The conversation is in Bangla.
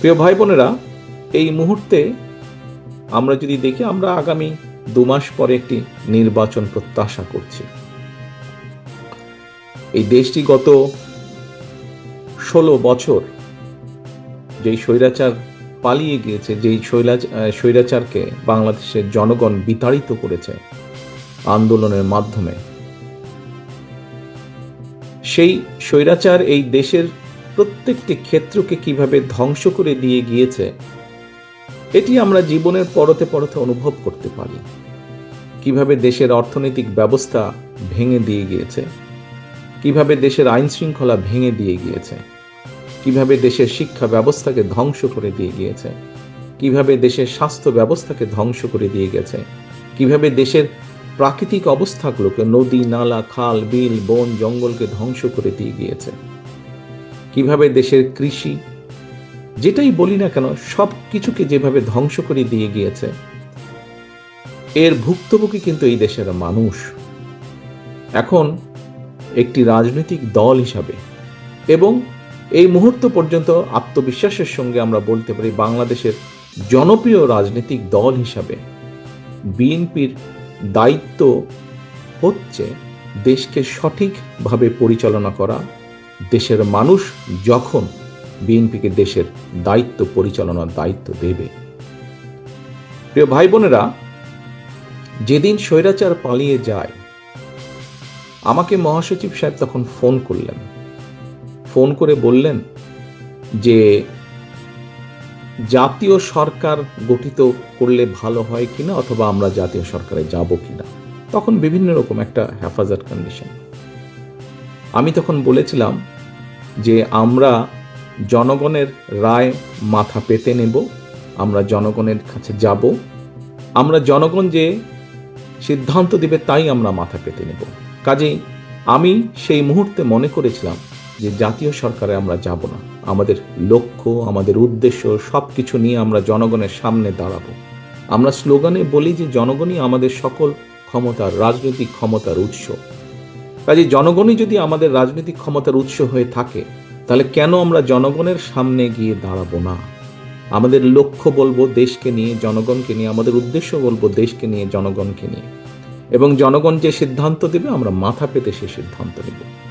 প্রিয় ভাই বোনেরা, এই মুহূর্তে আমরা যদি দেখি, আমরা আগামী দু মাস পরে একটি নির্বাচন প্রত্যাশা করছি। এই দেশটি গত ষোলো বছর যেই স্বৈরাচার পালিয়ে গিয়েছে, যেই স্বৈরাচারকে বাংলাদেশের জনগণ বিতাড়িত করেছে আন্দোলনের মাধ্যমে, সেই স্বৈরাচার এই দেশের প্রত্যেকটি ক্ষেত্রকে কীভাবে ধ্বংস করে দিয়ে গিয়েছে, এটি আমরা জীবনের পরতে পরতে অনুভব করতে পারি। কীভাবে দেশের অর্থনৈতিক ব্যবস্থা ভেঙে দিয়ে গিয়েছে, কীভাবে দেশের আইন শৃঙ্খলা ভেঙে দিয়ে গিয়েছে, কীভাবে দেশের শিক্ষা ব্যবস্থাকে ধ্বংস করে দিয়ে গিয়েছে, কীভাবে দেশের স্বাস্থ্য ব্যবস্থাকে ধ্বংস করে দিয়ে গেছে, কীভাবে দেশের প্রাকৃতিক অবস্থাগুলোকে নদী, নালা, খাল, বিল, বন, জঙ্গলকে ধ্বংস করে দিয়ে গিয়েছে। কীভাবে দেশের কৃষি, যেটাই বলি না কেন, সব কিছুকে যেভাবে ধ্বংস করে দিয়ে গিয়েছে, এর ভুক্তভোগী কিন্তু এই দেশের মানুষ। এখন একটি রাজনৈতিক দল হিসাবে এবং এই মুহূর্ত পর্যন্ত আত্মবিশ্বাসের সঙ্গে আমরা বলতে পারি বাংলাদেশের জনপ্রিয় রাজনৈতিক দল হিসাবে বিএনপির দায়িত্ব হচ্ছে দেশকে সঠিকভাবে পরিচালনা করা দেশের মানুষ যখন বিএনপিকে দেশের দায়িত্ব পরিচালনার দায়িত্ব দেবে। প্রিয় ভাই বোনেরা যেদিন স্বৈরাচার পালিয়ে যায়, আমাকে মহাসচিব সাহেব তখন ফোন করলেন। ফোন করে বললেন যে, জাতীয় সরকার গঠিত করলে ভালো হয় কিনা অথবা আমরা জাতীয় সরকারে যাব কিনা? তখন বিভিন্ন রকম একটা হেফাজত কন্ডিশন আমি তখন বলেছিলাম যে আমরা জনগণের রায় মাথা পেতে নেব, আমরা জনগণের কাছে যাব। আমরা জনগণ যে সিদ্ধান্ত দেবে তাই আমরা মাথা পেতে নেব। কাজেই আমি সেই মুহূর্তে মনে করেছিলাম যে জাতীয় সরকারে আমরা যাব না। আমাদের লক্ষ্য, আমাদের উদ্দেশ্য সব কিছু নিয়ে আমরা জনগণের সামনে দাঁড়াবো। আমরা স্লোগানে বলি যে জনগণই আমাদের সকল ক্ষমতার, রাজনৈতিক ক্ষমতার উৎস। কাজে জনগণই যদি আমাদের রাজনৈতিক ক্ষমতার উৎস হয়ে থাকে, তাহলে কেন আমরা জনগণের সামনে গিয়ে দাঁড়াবো না? আমাদের লক্ষ্য বলব দেশকে নিয়ে, জনগণকে নিয়ে, আমাদের উদ্দেশ্য বলব দেশকে নিয়ে, জনগণকে নিয়ে। এবং জনগণ যে সিদ্ধান্ত দেবে, আমরা মাথা পেতে সে সিদ্ধান্ত নেব।